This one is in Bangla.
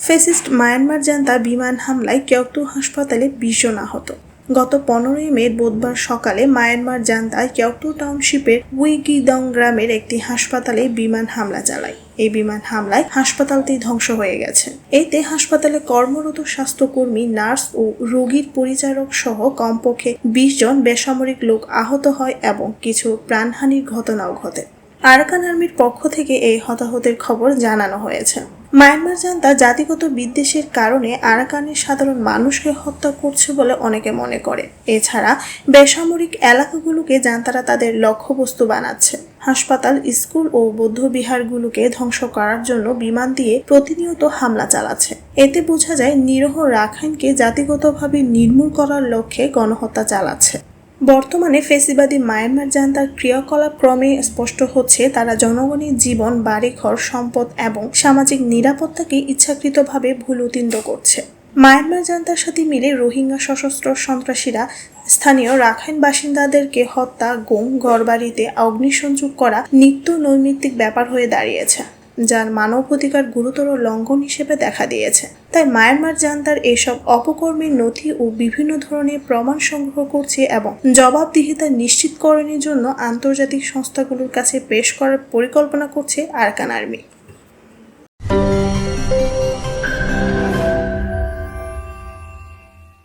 ফেসিস্ট মায়ানমার জান্তা বিমান হামলায় কেউটু হাসপাতালে জন আহত। গত পনেরোই মে বুধবার সকালে মায়ানমার জান্তায় কেউটু টাউনশিপের উইগিদং গ্রামের একটি হাসপাতালে বিমান হামলা চালায়। এই বিমান হামলায় হাসপাতালটি ধ্বংস হয়ে গেছে। এতে হাসপাতালে কর্মরত স্বাস্থ্যকর্মী, নার্স ও রোগীর পরিচারক সহ কমপক্ষে বিশ জন বেসামরিক লোক আহত হয় এবং কিছু প্রাণহানির ঘটনাও ঘটে। আরাকান আর্মির পক্ষ থেকে এই হতাহতের খবর জানানো হয়েছে। মায়ানমার জান্তা জাতিগত বিদ্বেষের কারণে আরাকানের সাধারণ মানুষকে হত্যা করছে বলে অনেকে মনে করে। এছাড়া বেসামরিক এলাকাগুলোকে জান্তারা তাদের লক্ষ্যবস্তু বানাচ্ছে। হাসপাতাল, স্কুল ও বৌদ্ধ বৌদ্ধবিহারগুলোকে ধ্বংস করার জন্য বিমান দিয়ে প্রতিনিয়ত হামলা চালাচ্ছে। এতে বোঝা যায়, নিরহ রাখাইনকে জাতিগতভাবে নির্মূল করার লক্ষ্যে গণহত্যা চালাচ্ছে। বর্তমানে ফেসিবাদী মায়ানমার জান্তার ক্রিয়াকলাপ ক্রমে স্পষ্ট হচ্ছে। তারা জনগণের জীবন, বাড়িঘর, সম্পদ এবং সামাজিক নিরাপত্তাকে ইচ্ছাকৃতভাবে ভুল উত্তীর্ণ করছে। মায়ানমার জান্তার সাথে মিলে রোহিঙ্গা সশস্ত্র সন্ত্রাসীরা স্থানীয় রাখাইন বাসিন্দাদেরকে হত্যা, গুম, ঘরবাড়িতে অগ্নিসংযোগ করা নিত্য নৈমিত্তিক ব্যাপার হয়ে দাঁড়িয়েছে। যার মানবাধিকার গুরুতর লঙ্ঘন হিসেবে দেখা দিয়েছে। তাই মায়ানমার জান্তার এসব অপকর্মের নথি ও বিভিন্ন ধরনের প্রমাণ সংগ্রহ করছে এবং জবাবদিহিতা নিশ্চিতকরণের জন্য আন্তর্জাতিক সংস্থাগুলোর কাছে পেশ করার পরিকল্পনা করছে আরকান আর্মি।